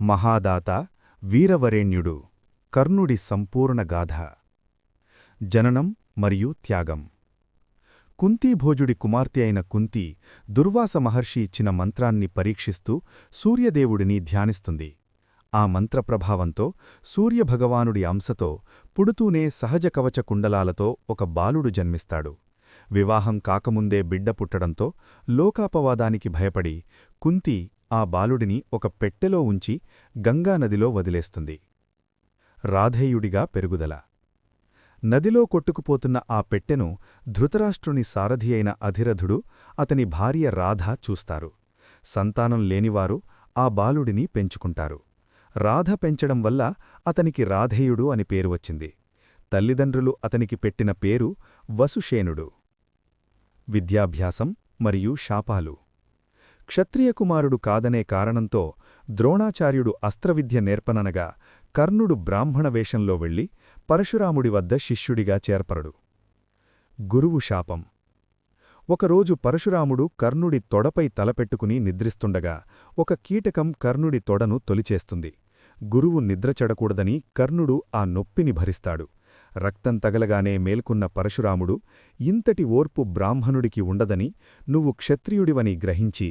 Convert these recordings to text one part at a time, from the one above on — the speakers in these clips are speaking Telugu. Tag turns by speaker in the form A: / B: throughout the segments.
A: మహాదాత వీరవరేణ్యుడు కర్ణుడి సంపూర్ణ గాథ. జననం మరియు త్యాగం. కుంతీభోజుడి కుమార్తె అయిన కుంతి దుర్వాస మహర్షి ఇచ్చిన మంత్రాన్ని పరీక్షిస్తూ సూర్యదేవుడిని ధ్యానిస్తుంది. ఆ మంత్రప్రభావంతో సూర్యభగవానుడి అంశతో పుడుతూనే సహజ కవచ కుండలాలతో ఒక బాలుడు జన్మిస్తాడు. వివాహం కాకముందే బిడ్డ పుట్టడంతో లోకాపవాదానికి భయపడి కుంతి ఆ బాలుడిని ఒక పెట్టెలో ఉంచి గంగానదిలో వదిలేస్తుంది. రాధేయుడిగా పెరుగుదల. నదిలో కొట్టుకుపోతున్న ఆ పెట్టెను ధృతరాష్ట్రుని సారథి అయిన అధిరథుడు అతని భార్య రాధ చూస్తారు. సంతానం లేనివారు ఆ బాలుడిని పెంచుకుంటారు. రాధ పెంచడం వల్ల అతనికి రాధేయుడు అని పేరు వచ్చింది. తల్లిదండ్రులు అతనికి పెట్టిన పేరు వసుషేనుడు. విద్యాభ్యాసం మరియు శాపాలు. క్షత్రియకుమారుడు కాదనే కారణంతో ద్రోణాచార్యుడు అస్త్రవిద్య నేర్పననగా కర్ణుడు బ్రాహ్మణ వేషంలో వెళ్ళి పరశురాముడి వద్ద శిష్యుడిగా చేర్పరడు. గురువు శాపం. ఒకరోజు పరశురాముడు కర్ణుడి తొడపై తలపెట్టుకుని నిద్రిస్తుండగా ఒక కీటకం కర్ణుడి తొడను తొలిచేస్తుంది. గురువు నిద్రచెడకూడదని కర్ణుడు ఆ నొప్పిని భరిస్తాడు. రక్తం తగలగానే మేల్కున్న పరశురాముడు ఇంతటి ఓర్పు బ్రాహ్మణుడికి ఉండదని నువ్వు క్షత్రియుడివని గ్రహించి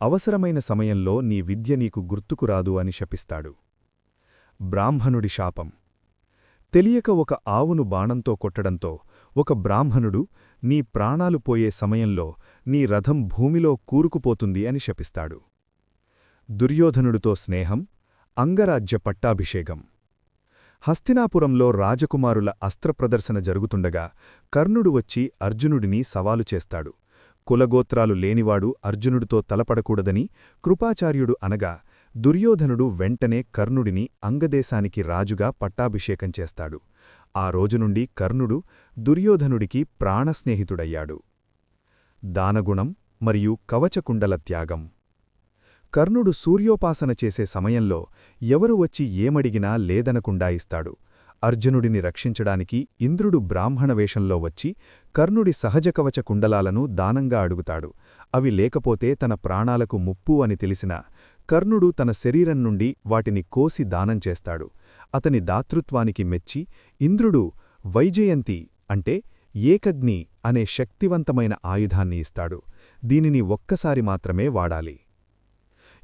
A: అవసరమైన సమయంలో నీ విద్య నీకు గుర్తుకురాదు అని శపిస్తాడు. బ్రాహ్మణుడి శాపం. తెలియక ఒక ఆవును బాణంతో కొట్టడంతో ఒక బ్రాహ్మణుడు నీ ప్రాణాలు పోయే సమయంలో నీ రథం భూమిలో కూరుకుపోతుంది అని శపిస్తాడు. దుర్యోధనుడితో స్నేహం అంగరాజ్య పట్టాభిషేకం. హస్తినాపురంలో రాజకుమారుల అస్త్రప్రదర్శన జరుగుతుండగా కర్ణుడు వచ్చి అర్జునుడిని సవాలు చేస్తాడు. కులగోత్రాలు లేనివాడు అర్జునుడితో తలపడకూడదని కృపాచార్యుడు అనగా దుర్యోధనుడు వెంటనే కర్ణుడిని అంగదేశానికి రాజుగా పట్టాభిషేకం చేస్తాడు. ఆ రోజునుండి కర్ణుడు దుర్యోధనుడికి ప్రాణస్నేహితుడయ్యాడు. దానగుణం మరియు కవచకుండల త్యాగం. కర్ణుడు సూర్యోపాసన చేసే సమయంలో ఎవరు వచ్చి ఏమడిగినా లేదనకుండా ఇస్తాడు. అర్జునుడిని రక్షించడానికి ఇంద్రుడు బ్రాహ్మణ వేషంలో వచ్చి కర్ణుడి సహజకవచ కుండలాలను దానంగా అడుగుతాడు. అవి లేకపోతే తన ప్రాణాలకు ముప్పు అని తెలిసిన కర్ణుడు తన శరీరం నుండి వాటిని కోసి దానం చేస్తాడు. అతని దాతృత్వానికి మెచ్చి ఇంద్రుడు వైజయంతి అంటే ఏకగ్ని అనే శక్తివంతమైన ఆయుధాన్ని ఇస్తాడు. దీనిని ఒక్కసారి మాత్రమే వాడాలి.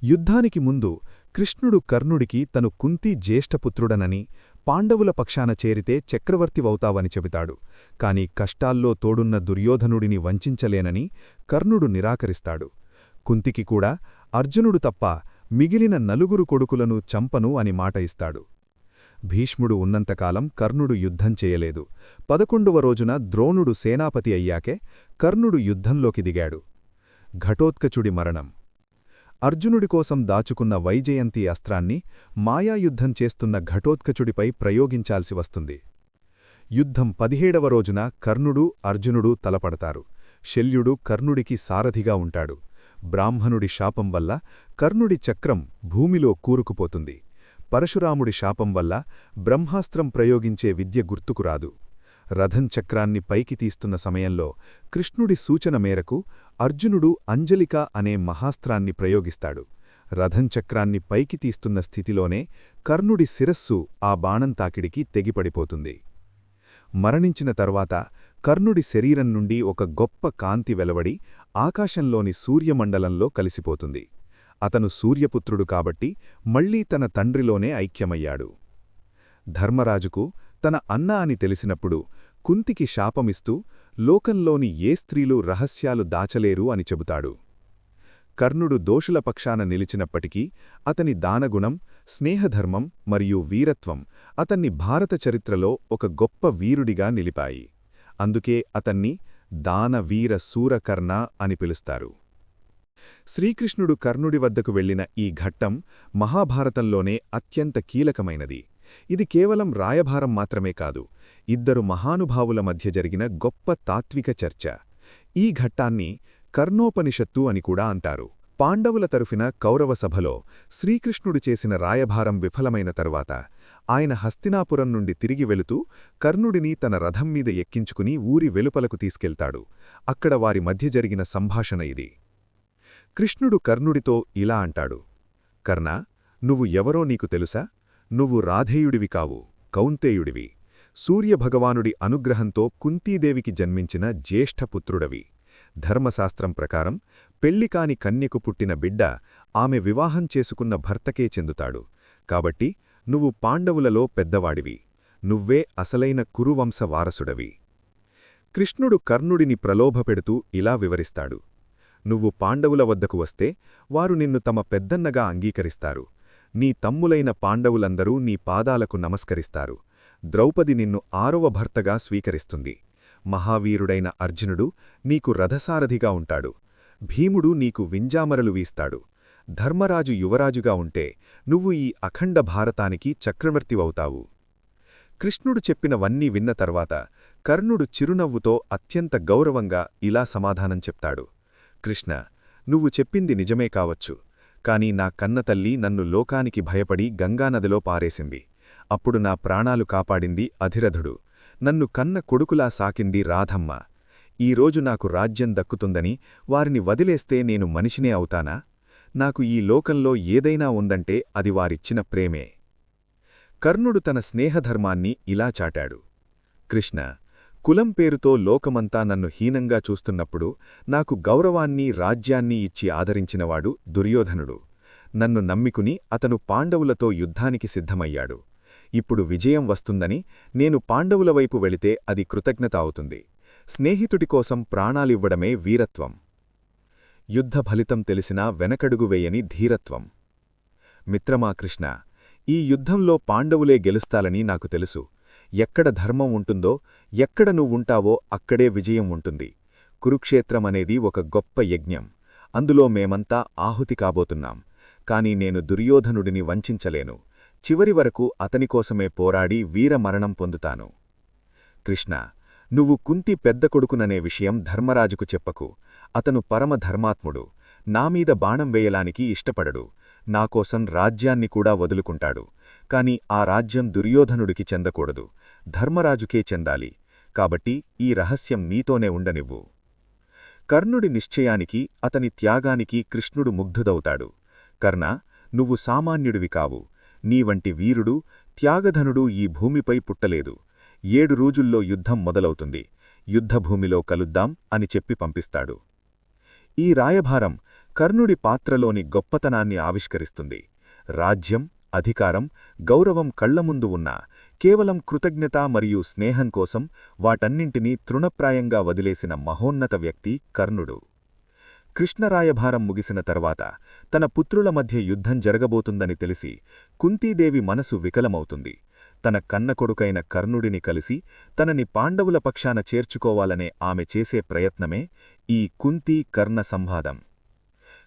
A: యుద్ధానికి ముందు కృష్ణుడు కర్ణుడికి తను కుంతి జ్యేష్ఠపుత్రుడనని పాండవుల పక్షాన చేరితే చక్రవర్తివవుతావని చెబుతాడు. కాని కష్టాల్లో తోడున్న దుర్యోధనుడిని వంచలేనని కర్ణుడు నిరాకరిస్తాడు. కుంతికి కూడా అర్జునుడు తప్ప మిగిలిన నలుగురు కొడుకులను చంపను అని మాట ఇస్తాడు. భీష్ముడు ఉన్నంతకాలం కర్ణుడు యుద్ధం చేయలేదు. పదకొండవ రోజున ద్రోణుడు సేనాపతి అయ్యాకే కర్ణుడు యుద్ధంలోకి దిగాడు. ఘటోత్కచుడి మరణం. అర్జునుడి కోసం దాచుకున్న వైజయంతి అస్త్రాన్ని మాయాయుద్ధం చేస్తున్న ఘటోత్కచుడిపై ప్రయోగించాల్సి వస్తుంది. యుద్ధం పదిహేడవ రోజున కర్ణుడు అర్జునుడు తలపడతారు. శల్యుడు కర్ణుడికి సారథిగా ఉంటాడు. బ్రాహ్మణుడి శాపం వల్ల కర్ణుడి చక్రం భూమిలో కూరుకుపోతుంది. పరశురాముడి శాపం వల్ల బ్రహ్మాస్త్రం ప్రయోగించే విద్య గుర్తుకురాదు రథం చక్రాన్ని పైకి తీస్తున్న సమయంలో కృష్ణుడి సూచన మేరకు అర్జునుడు అంజలిక అనే మహాస్త్రాన్ని ప్రయోగిస్తాడు. రథం చక్రాన్ని పైకి తీస్తున్న స్థితిలోనే కర్ణుడి శిరస్సు ఆ బాణం తాకిడికి తెగిపడిపోతుంది. మరణించిన తర్వాత కర్ణుడి శరీరం నుండి ఒక గొప్ప కాంతి వెలవడి ఆకాశంలోని సూర్యమండలంలో కలిసిపోతుంది. అతను సూర్యపుత్రుడు కాబట్టి మళ్ళీ తన తండ్రిలోనే ఐక్యమయ్యాడు. ధర్మరాజుకు తన అన్న అని తెలిసినప్పుడు కుంతికి శాపమిస్తూ లోకంలోని ఏ స్త్రీలు రహస్యాలు దాచలేరు అని చెబుతాడు. కర్ణుడు దోషుల పక్షాన నిలిచినప్పటికీ అతని దానగుణం స్నేహధర్మం మరియు వీరత్వం అతన్ని భారత చరిత్రలో ఒక గొప్ప వీరుడిగా నిలిపాయి. అందుకే అతన్ని దానవీర సూరకర్ణ అని పిలుస్తారు. శ్రీకృష్ణుడు కర్ణుడి వద్దకు వెళ్ళిన ఈ ఘట్టం మహాభారతంలోనే అత్యంత కీలకమైనది. ఇది కేవలం రాయభారం మాత్రమే కాదు ఇద్దరు మహానుభావుల మధ్య జరిగిన గొప్ప తాత్విక చర్చ. ఈ ఘట్టాన్ని కర్ణోపనిషత్తు అని కూడా అంటారు. పాండవుల తరఫున కౌరవ సభలో శ్రీకృష్ణుడు చేసిన రాయభారం విఫలమైన తరువాత ఆయన హస్తినాపురం నుండి తిరిగి వెళుతూ కర్ణుడిని తన రథం మీద ఎక్కించుకుని ఊరి వెలుపలకు తీసుకెళ్తాడు. అక్కడ వారి మధ్య జరిగిన సంభాషణ ఇది. కృష్ణుడు కర్ణుడితో ఇలా అంటాడు. కర్ణ నువ్వు ఎవరో నీకు తెలుసా? నువ్వు రాధేయుడివి కావు కౌంతేయుడివి. సూర్యభగవానుడి అనుగ్రహంతో కుంతీదేవికి జన్మించిన జ్యేష్ఠపుత్రుడవి ధర్మశాస్త్రం ప్రకారం పెళ్ళికాని కన్యకు పుట్టిన బిడ్డ ఆమె వివాహం చేసుకున్న భర్తకే చెందుతాడు. కాబట్టి నువ్వు పాండవులలో పెద్దవాడివి. నువ్వే అసలైన కురువంశ వారసుడవి. కృష్ణుడు కర్ణుడిని ప్రలోభపెడుతూ ఇలా వివరిస్తాడు. నువ్వు పాండవుల వద్దకు వస్తే వారు నిన్ను తమ పెద్దన్నగా అంగీకరిస్తారు. నీ తమ్ములైన పాండవులందరూ నీ పాదాలకు నమస్కరిస్తారు. ద్రౌపది నిన్ను ఆరవ భర్తగా స్వీకరిస్తుంది. మహావీరుడైన అర్జునుడు నీకు రథసారథిగా ఉంటాడు. భీముడు నీకు వింజామరలు వీస్తాడు. ధర్మరాజు యువరాజుగా ఉంటే నువ్వు ఈ అఖండ భారతానికి చక్రవర్తివవుతావు. కృష్ణుడు చెప్పినవన్నీ విన్న తర్వాత కర్ణుడు చిరునవ్వుతో అత్యంత గౌరవంగా ఇలా సమాధానం చెప్తాడు. కృష్ణ నువ్వు చెప్పింది నిజమే కావచ్చు. కాని నా కన్నతల్లి నన్ను లోకానికి భయపడి గంగానదిలో పారేసింది. అప్పుడు నా ప్రాణాలు కాపాడింది అధిరథుడు. నన్ను కన్న కొడుకులా సాకింది రాధమ్మ. ఈరోజు నాకు రాజ్యం దక్కుతుందని వారిని వదిలేస్తే నేను మనిషినే అవుతానా? నాకు ఈ లోకంలో ఏదైనా ఉందంటే అది వారిచ్చిన ప్రేమే. కర్ణుడు తన స్నేహధర్మాన్ని ఇలా చాటాడు. కృష్ణ కులం పేరుతో లోకమంతా నన్ను హీనంగా చూస్తున్నప్పుడు నాకు గౌరవాన్ని రాజ్యాన్ని ఇచ్చి ఆదరించినవాడు దుర్యోధనుడు. నన్ను నమ్మికుని అతను పాండవులతో యుద్ధానికి సిద్ధమయ్యాడు. ఇప్పుడు విజయం వస్తుందని నేను పాండవుల వైపు వెళితే అది కృతజ్ఞత అవుతుంది. స్నేహితుడి కోసం ప్రాణాలివ్వడమే వీరత్వం. యుద్ధ ఫలితం తెలిసినా వెనకడుగు వేయని ధీరత్వం. మిత్రమా కృష్ణ ఈ యుద్ధంలో పాండవులే గెలుస్తాలని నాకు తెలుసు. ఎక్కడ ధర్మం ఉంటుందో ఎక్కడ నువ్వుంటావో అక్కడే విజయం ఉంటుంది. కురుక్షేత్రమనేది ఒక గొప్ప యజ్ఞం. అందులో మేమంతా ఆహుతి కాబోతున్నాం. కాని నేను దుర్యోధనుడిని వంచించలేను చివరి వరకు అతనికోసమే పోరాడి వీరమరణం పొందుతాను. కృష్ణ నువ్వు కుంతి పెద్ద కొడుకుననే విషయం ధర్మరాజుకు చెప్పకు. అతను పరమధర్మాత్ముడు నామీద బాణం వేయలానికి ఇష్టపడడు. నాకోసం రాజ్యాన్ని కూడా వదులుకుంటాడు. కాని ఆ రాజ్యం దుర్యోధనుడికి చెందకూడదు. ధర్మరాజుకే చెందాలి. కాబట్టి ఈ రహస్యం నీతోనే ఉండనివ్వు. కర్ణుడి నిశ్చయానికి అతని త్యాగానికి కృష్ణుడు ముగ్ధుదవుతాడు కర్ణ నువ్వు సామాన్యుడివి కావు. నీవంటి వీరుడు త్యాగధనుడు ఈ భూమిపై పుట్టలేదు. ఏడు రోజుల్లో యుద్ధం మొదలవుతుంది. యుద్ధభూమిలో కలుద్దాం అని చెప్పి పంపిస్తాడు. ఈ రాయభారం కర్ణుడి పాత్రలోని గొప్పతనాన్ని ఆవిష్కరిస్తుంది. రాజ్యం అధికారం గౌరవం కళ్ళముందు ఉన్నా కేవలం కృతజ్ఞత మరియు స్నేహం కోసం వాటన్నింటినీ తృణప్రాయంగా వదిలేసిన మహోన్నత వ్యక్తి కర్ణుడు. కృష్ణరాయభారం ముగిసిన తర్వాత తన పుత్రుల మధ్య యుద్ధం జరగబోతుందని తెలిసి కుంతీదేవి మనసు వికలమవుతుంది. తన కన్నకొడుకైన కర్ణుడిని కలిసి తనని పాండవుల పక్షాన చేర్చుకోవాలనే ఆమె చేసే ప్రయత్నమే ఈ కుంతీ కర్ణ సంవాదం.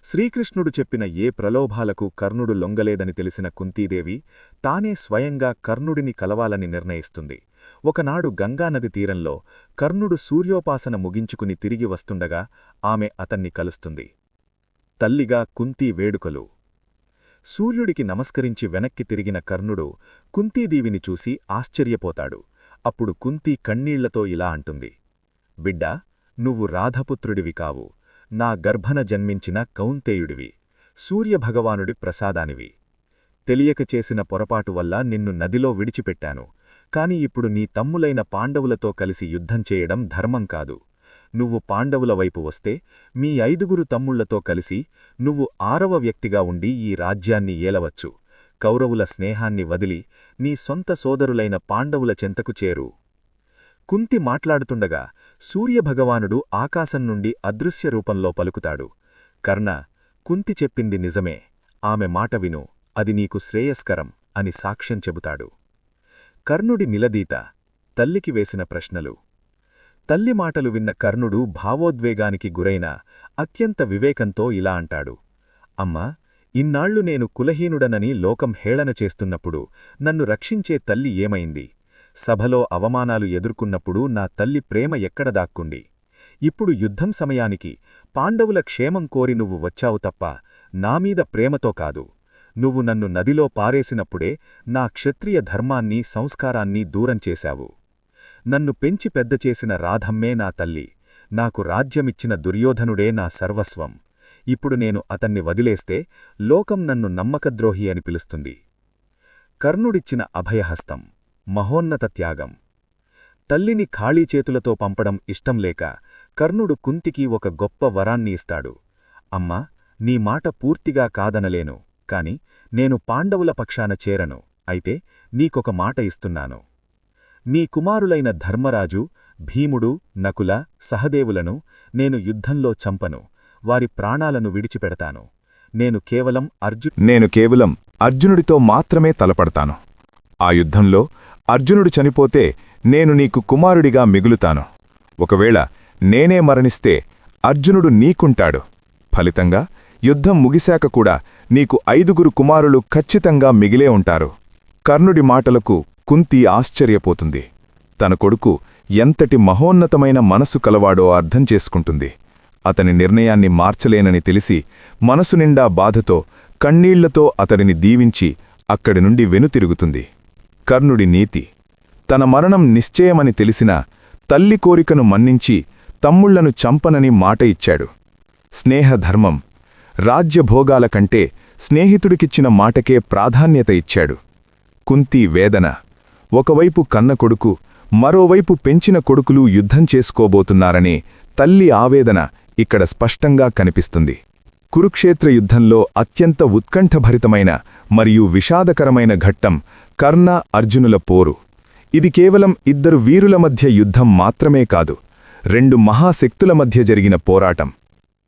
A: శ్రీకృష్ణుడు చెప్పిన ఏ ప్రలోభాలకు కర్ణుడు లొంగలేదని తెలిసిన కుంతీదేవి తానే స్వయంగా కర్ణుడిని కలవాలని నిర్ణయిస్తుంది. ఒకనాడు గంగానది తీరంలో కర్ణుడు సూర్యోపాసన ముగించుకుని తిరిగి వస్తుండగా ఆమె అతన్ని కలుస్తుంది. తల్లిగా కుంతీ వేడుకలు. సూర్యుడికి నమస్కరించి వెనక్కి తిరిగిన కర్ణుడు కుంతీదేవిని చూసి ఆశ్చర్యపోతాడు. అప్పుడు కుంతీ కన్నీళ్ళతో ఇలా అంటుంది. బిడ్డా నువ్వు రాధపుత్రుడివి కావు. నా గర్భన జన్మించిన కౌంతేయుడివి. సూర్యభగవానుడి ప్రసాదానివి. తెలియక చేసిన పొరపాటు వల్ల నిన్ను నదిలో విడిచిపెట్టాను. కాని ఇప్పుడు నీ తమ్ములైన పాండవులతో కలిసి యుద్ధం చేయడం ధర్మం కాదు. నువ్వు పాండవుల వైపు వస్తే మీ ఐదుగురు తమ్ముళ్ళతో కలిసి నువ్వు ఆరవ వ్యక్తిగా ఉండి ఈ రాజ్యాన్ని ఏలవచ్చు. కౌరవుల స్నేహాన్ని వదిలి నీ సొంత సోదరులైన పాండవుల చెంతకు చేరు. కుంతి మాట్లాడుతుండగా సూర్యభగవానుడు ఆకాశం నుండి అదృశ్య రూపంలో పలుకుతాడు. కర్ణ కుంతి చెప్పింది నిజమే. ఆమె మాట విను అది నీకు శ్రేయస్కరం అని సాక్ష్యం చెబుతాడు. కర్ణుడి నిలదీత తల్లికి వేసిన ప్రశ్నలు. తల్లి మాటలు విన్న కర్ణుడు భావోద్వేగానికి గురైన అత్యంత వివేకంతో ఇలా అంటాడు. అమ్మా ఇన్నాళ్ళు నేను కులహీనుడనని లోకం హేళన చేస్తున్నప్పుడు నన్ను రక్షించే తల్లి ఏమైంది? సభలో అవమానాలు ఎదుర్కొన్నప్పుడు నా తల్లి ప్రేమ ఎక్కడ దాక్కుండి ఇప్పుడు యుద్ధం సమయానికి పాండవుల క్షేమం కోరి నువ్వు వచ్చావు తప్ప నామీద ప్రేమతో కాదు. నువ్వు నన్ను నదిలో పారేసినప్పుడే నా క్షత్రియ ధర్మాన్ని సంస్కారాన్ని దూరం చేశావు. నన్ను పెంచి పెద్దచేసిన రాధమ్మే నా తల్లి. నాకు రాజ్యమిచ్చిన దుర్యోధనుడే నా సర్వస్వం.
B: ఇప్పుడు నేను అతన్ని వదిలేస్తే లోకం నన్ను నమ్మకద్రోహి అని పిలుస్తుంది. కర్ణుడిచ్చిన అభయహస్తం. మహోన్నత త్యాగం. తల్లిని ఖాళీ చేతులతో పంపడం ఇష్టం లేక కర్ణుడు కుంతికి ఒక గొప్ప వరాన్ని ఇస్తాడు. అమ్మా నీ మాట పూర్తిగా కాదనలేను కాని నేను పాండవుల పక్షాన చేరను అయితే నీకొక మాట ఇస్తున్నాను. మీ కుమారులైన ధర్మరాజు భీముడు నకుల సహదేవులను నేను యుద్ధంలో చంపను వారి ప్రాణాలను విడిచిపెడతాను. నేను కేవలం అర్జు
C: నేను కేవలం అర్జునుడితో మాత్రమే తలపడతాను. ఆ యుద్ధంలో అర్జునుడు చనిపోతే నేను నీకు కుమారుడిగా మిగులుతాను. ఒకవేళ నేనే మరణిస్తే అర్జునుడు నీకుంటాడు. ఫలితంగా యుద్ధం ముగిశాక కూడా నీకు ఐదుగురు కుమారులు ఖచ్చితంగా మిగిలే ఉంటారు. కర్ణుడి మాటలకు కుంతి ఆశ్చర్యపోతుంది. తన కొడుకు ఎంతటి మహోన్నతమైన మనసు కలవాడో అర్థం చేసుకుంటుంది. అతని నిర్ణయాన్ని మార్చలేనని తెలిసి మనసు నిండా బాధతో కన్నీళ్ళతో అతడిని దీవించి అక్కడి నుండి వెనుతిరుగుతుంది. కర్ణుడి నీతి. తన మరణం నిశ్చయమని తెలిసిన తల్లి కోరికను మన్నించి తమ్ముళ్ళను చంపనని మాట ఇచ్చాడు. స్నేహధర్మం రాజ్యభోగాల కంటే స్నేహితుడికిచ్చిన మాటకే ప్రాధాన్యత ఇచ్చాడు. కుంతి వేదన ఒకవైపు కన్న కొడుకు మరోవైపు పెంచిన కొడుకులు యుద్ధం చేసుకోబోతున్నారనే తల్లి ఆవేదన ఇక్కడ స్పష్టంగా కనిపిస్తుంది. కురుక్షేత్ర యుద్ధంలో అత్యంత ఉత్కంఠభరితమైన మరియు విషాదకరమైన ఘట్టం కర్ణ అర్జునుల పోరు. ఇది కేవలం ఇద్దరు వీరుల మధ్య యుద్ధం మాత్రమే కాదు రెండు మహాశక్తుల మధ్య జరిగిన పోరాటం.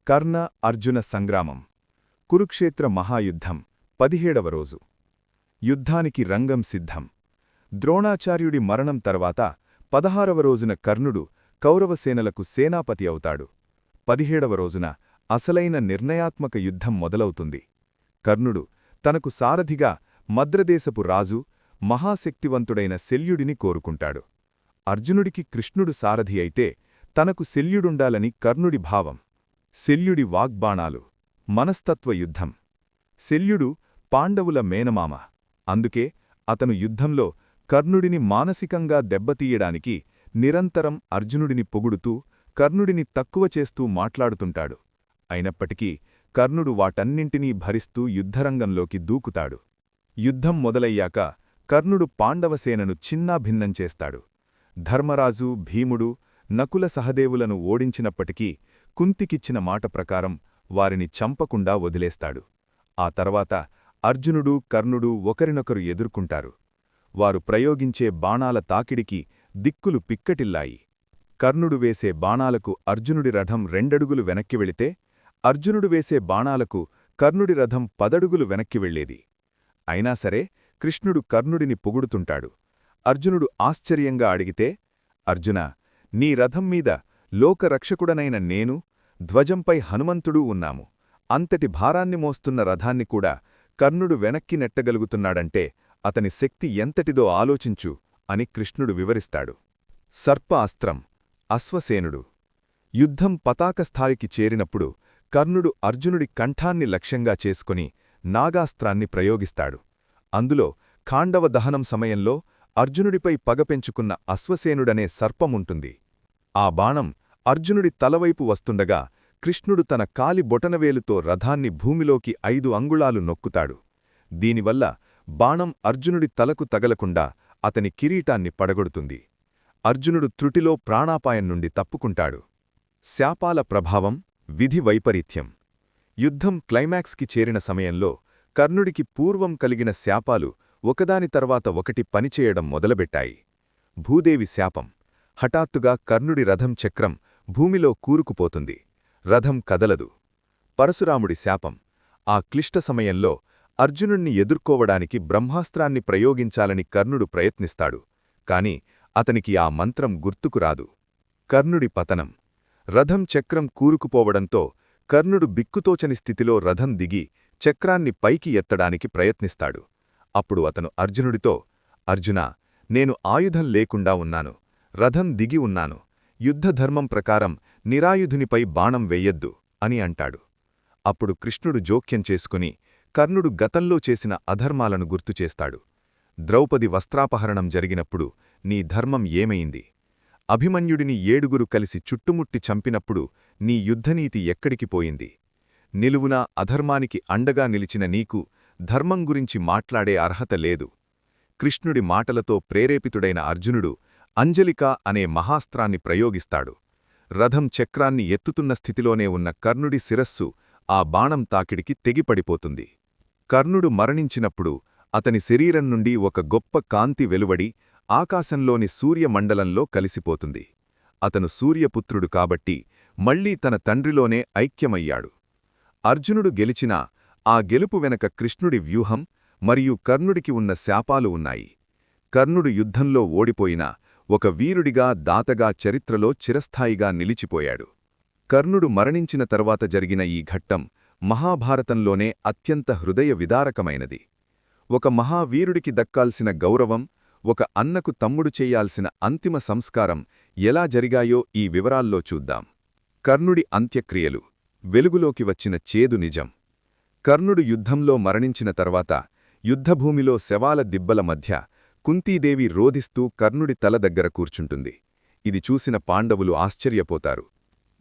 C: కర్ణ అర్జున సంగ్రామం. కురుక్షేత్ర మహాయుద్ధం పదిహేడవ రోజు. యుద్ధానికి రంగం సిద్ధం. ద్రోణాచార్యుడి మరణం తర్వాత పదహారవ రోజున కర్ణుడు కౌరవసేనలకు సేనాపతి అవుతాడు. పదిహేడవ రోజున అసలైన నిర్ణయాత్మక యుద్ధం మొదలవుతుంది. కర్ణుడు తనకు సారథిగా మద్రదేశపు రాజు మహాశక్తివంతుడైన శల్యుడిని కోరుకుంటాడు. అర్జునుడికి కృష్ణుడు సారథి అయితే తనకు శల్యుడుండాలని కర్ణుడి భావం. శల్యుడి వాగ్బాణాలు. మనస్తత్వ యుద్ధం. శల్యుడు పాండవుల మేనమామ. అందుకే అతను యుద్ధంలో కర్ణుడిని మానసికంగా దెబ్బతీయడానికి నిరంతరం అర్జునుడిని పొగుడుతూ కర్ణుడిని తక్కువ చేస్తూ మాట్లాడుతుంటాడు. అయినప్పటికీ కర్ణుడు వాటన్నింటినీ భరిస్తూ యుద్ధరంగంలోకి దూకుతాడు. యుద్ధం మొదలయ్యాక కర్ణుడు పాండవసేనను చిన్నాభిన్నం చేస్తాడు. ధర్మరాజు భీముడు నకుల సహదేవులను ఓడించినప్పటికీ కుంతికిచ్చిన మాట ప్రకారం వారిని చంపకుండా వదిలేస్తాడు. ఆ తర్వాత అర్జునుడు కర్ణుడు ఒకరినొకరు ఎదుర్కొంటారు. వారు ప్రయోగించే బాణాల తాకిడికి దిక్కులు పిక్కటిల్లాయి. కర్ణుడు వేసే బాణాలకు అర్జునుడి రథం రెండడుగులు వెనక్కి వెళితే అర్జునుడు వేసే బాణాలకు కర్ణుడి రథం పదడుగులు వెనక్కి వెళ్ళేది అయినా సరే కృష్ణుడు కర్ణుడిని పొగుడుతుంటాడు. అర్జునుడు ఆశ్చర్యంగా అడిగితే అర్జున నీ రథం మీద లోకరక్షకుడనైన నేను ధ్వజంపై హనుమంతుడూ ఉన్నాము. అంతటి భారాన్ని మోస్తున్న రథాన్ని కూడా కర్ణుడు వెనక్కి నెట్టగలుగుతున్నాడంటే అతని శక్తి ఎంతటిదో ఆలోచించు అని కృష్ణుడు వివరిస్తాడు. సర్ప అస్త్రం అశ్వసేనుడు. యుద్ధం పతాకస్థాయికి చేరినప్పుడు కర్ణుడు అర్జునుడి కంఠాన్ని లక్ష్యంగా చేసుకుని నాగాస్త్రాన్ని ప్రయోగిస్తాడు. అందులో ఖాండవ దహనం సమయంలో అర్జునుడిపై పగపెంచుకున్న అశ్వసేనుడనే సర్పముంటుంది. ఆ బాణం అర్జునుడి తలవైపు వస్తుండగా కృష్ణుడు తన కాలి బొటనవేలుతో రథాన్ని భూమిలోకి ఐదు అంగుళాలు నొక్కుతాడు. దీనివల్ల బాణం అర్జునుడి తలకు తగలకుండా అతని కిరీటాన్ని పడగొడుతుంది. అర్జునుడు త్రుటిలో ప్రాణాపాయం నుండి తప్పుకుంటాడు. శాపాల ప్రభావం విధి వైపరీత్యం. యుద్ధం క్లైమాక్స్కి చేరిన సమయంలో కర్ణుడికి పూర్వం కలిగిన శాపాలు ఒకదాని తర్వాత ఒకటి పనిచేయడం మొదలుబెట్టాయి భూదేవి శాపం. హఠాత్తుగా కర్ణుడి రథం చక్రం భూమిలో కూరుకుపోతుంది. రథం కదలదు. పరశురాముడి శాపం. ఆ క్లిష్ట సమయంలో అర్జునుణ్ణి ఎదుర్కోవడానికి బ్రహ్మాస్త్రాన్ని ప్రయోగించాలని కర్ణుడు ప్రయత్నిస్తాడు. కాని అతనికి ఆ మంత్రం గుర్తుకురాదు కర్ణుడి పతనం. రథం చక్రం కూరుకుపోవడంతో కర్ణుడు బిక్కుతోచని స్థితిలో రథం దిగి చక్రాన్ని పైకి ఎత్తడానికి ప్రయత్నిస్తాడు. అప్పుడు అతను అర్జునుడితో అర్జునా నేను ఆయుధం లేకుండా ఉన్నాను. రథం దిగి ఉన్నాను. యుద్ధధర్మం ప్రకారం నిరాయుధునిపై బాణం వెయ్యొద్దు అని అంటాడు. అప్పుడు కృష్ణుడు జోక్యం చేసుకుని కర్ణుడు గతంలో చేసిన అధర్మాలను గుర్తుచేస్తాడు ద్రౌపది వస్త్రాపహరణం జరిగినప్పుడు నీ ధర్మం ఏమైంది? అభిమన్యుడిని ఏడుగురు కలిసి చుట్టుముట్టి చంపినప్పుడు నీ యుద్ధనీతి ఎక్కడికి పోయింది? నిలువునా అధర్మానికి అండగా నిలిచిన నీకు ధర్మం గురించి మాట్లాడే అర్హత లేదు. కృష్ణుడి మాటలతో ప్రేరేపితుడైన అర్జునుడు అంజలిక అనే మహాస్త్రాన్ని ప్రయోగిస్తాడు. రథం చక్రాన్ని ఎత్తుతున్న స్థితిలోనే ఉన్న కర్ణుడి శిరస్సు ఆ బాణం తాకిడికి తెగిపడిపోతుంది. కర్ణుడు మరణించినప్పుడు అతని శరీరం నుండి ఒక గొప్ప కాంతి వెలువడి ఆకాశంలోని సూర్యమండలంలో కలిసిపోతుంది. అతను సూర్యపుత్రుడు కాబట్టి మళ్ళీ తన తండ్రిలోనే ఐక్యమయ్యాడు. అర్జునుడు గెలిచినా ఆ గెలుపు వెనక కృష్ణుడి వ్యూహం మరియు కర్ణుడికి ఉన్న శాపాలు ఉన్నాయి. కర్ణుడు యుద్ధంలో ఓడిపోయినా ఒక వీరుడిగా దాతగా చరిత్రలో చిరస్థాయిగా నిలిచిపోయాడు. కర్ణుడు మరణించిన తర్వాత జరిగిన ఈ ఘట్టం మహాభారతంలోనే అత్యంత హృదయ విదారకమైనది. ఒక మహావీరుడికి దక్కాల్సిన గౌరవం ఒక అన్నకు తమ్ముడు చేయాల్సిన అంతిమ సంస్కారం ఎలా జరిగాయో ఈ వివరాల్లో చూద్దాం. కర్ణుడి అంత్యక్రియలు వెలుగులోకి వచ్చిన చేదు నిజం. కర్ణుడు యుద్ధంలో మరణించిన తర్వాత యుద్ధభూమిలో శవాల దిబ్బల మధ్య కుంతీదేవి రోధిస్తూ కర్ణుడి తల దగ్గర కూర్చుంటుంది. ఇది చూసిన పాండవులు ఆశ్చర్యపోతారు.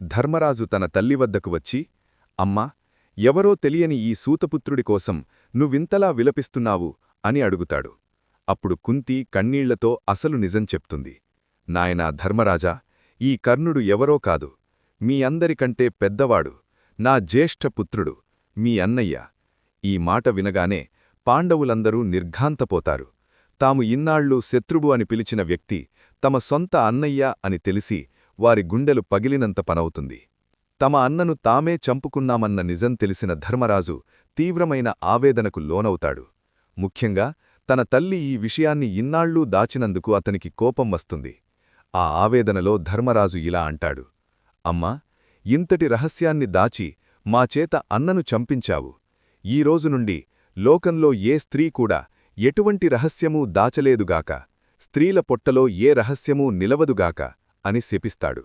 C: ధర్మరాజు తన తల్లి వద్దకు వచ్చి అమ్మా ఎవరో తెలియని ఈ సూతపుత్రుడి కోసం నువ్వింతలా విలపిస్తున్నావు? అని అడుగుతాడు. అప్పుడు కుంతి కన్నీళ్ళతో అసలు నిజం చెప్తుంది. నాయనా ధర్మరాజా ఈ కర్ణుడు ఎవరో కాదు. మీ అందరికంటే పెద్దవాడు. నా జ్యేష్ఠ పుత్రుడు మీ అన్నయ్య. ఈ మాట వినగానే పాండవులందరూ నిర్ఘాంతపోతారు. తాము ఇన్నాళ్ళు శత్రువు అని పిలిచిన వ్యక్తి తమ సొంత అన్నయ్య అని తెలిసి వారి గుండెలు పగిలినంత పనవుతుంది. తమ అన్నను తామే చంపుకున్నామన్న నిజం తెలిసిన ధర్మరాజు తీవ్రమైన ఆవేదనకు లోనవుతాడు. ముఖ్యంగా తన తల్లి ఈ విషయాన్ని ఇన్నాళ్ళూ దాచినందుకు అతనికి కోపం వస్తుంది. ఆ ఆవేదనలో ధర్మరాజు ఇలా అంటాడు. అమ్మా ఇంతటి రహస్యాన్ని దాచి మా చేత అన్నను చంపించావు. ఈ నుండి లోకంలో ఏ స్త్రీ కూడా ఎటువంటి రహస్యమూ దాచలేదుగాక స్త్రీల పొట్టలో ఏ రహస్యమూ నిలవదుగాక అని శపిస్తాడు.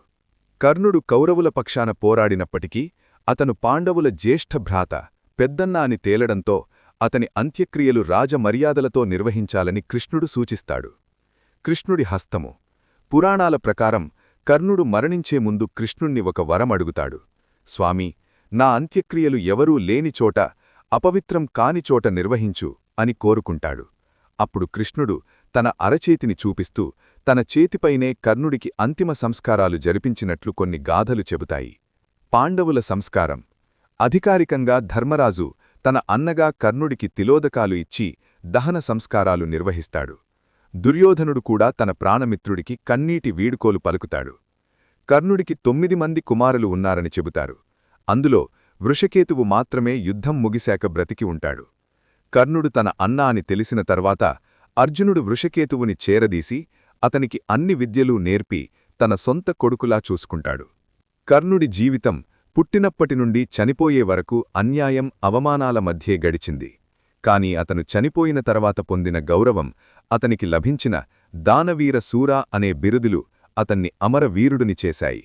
C: కర్ణుడు కౌరవుల పక్షాన పోరాడినప్పటికీ అతను పాండవుల జ్యేష్ఠభ్రాత పెద్దన్న అని తేలడంతో అతని అంత్యక్రియలు రాజమర్యాదలతో నిర్వహించాలని కృష్ణుడు సూచిస్తాడు. కృష్ణుడి హస్తము పురాణాల ప్రకారం కర్ణుడు మరణించే ముందు కృష్ణుణ్ణి ఒక వరం అడుగుతాడు. స్వామీ నా అంత్యక్రియలు ఎవరూ లేని చోట అపవిత్రం కాని చోట నిర్వహించు అని కోరుకుంటాడు. అప్పుడు కృష్ణుడు తన అరచేతిని చూపిస్తూ తన చేతిపైనే కర్ణుడికి అంతిమ సంస్కారాలు జరిపించినట్లు కొన్ని గాథలు చెబుతాయి. పాండవుల సంస్కారం. అధికారికంగా ధర్మరాజు తన అన్నగా కర్ణుడికి తిలోదకాలు ఇచ్చి దహన సంస్కారాలు నిర్వహిస్తాడు. దుర్యోధనుడు కూడా తన ప్రాణమిత్రుడికి కన్నీటి వీడుకోలు పలుకుతాడు. కర్ణుడికి తొమ్మిది మంది కుమారులు ఉన్నారని చెబుతారు. అందులో వృషకేతువు మాత్రమే యుద్ధం ముగిశాక బ్రతికి ఉంటాడు. కర్ణుడు తన అన్న అని తెలిసిన తర్వాత అర్జునుడు వృషకేతువుని చేరదీసి అతనికి అన్ని విద్యలూ నేర్పి తన సొంత కొడుకులా చూసుకుంటాడు. కర్ణుడి జీవితం పుట్టినప్పటి నుండి చనిపోయే వరకు అన్యాయం అవమానాల మధ్యే గడిచింది. కాని అతను చనిపోయిన తర్వాత పొందిన గౌరవం అతనికి లభించిన దానవీర సూరా అనే బిరుదులు అతన్ని అమరవీరుడిని చేశాయి.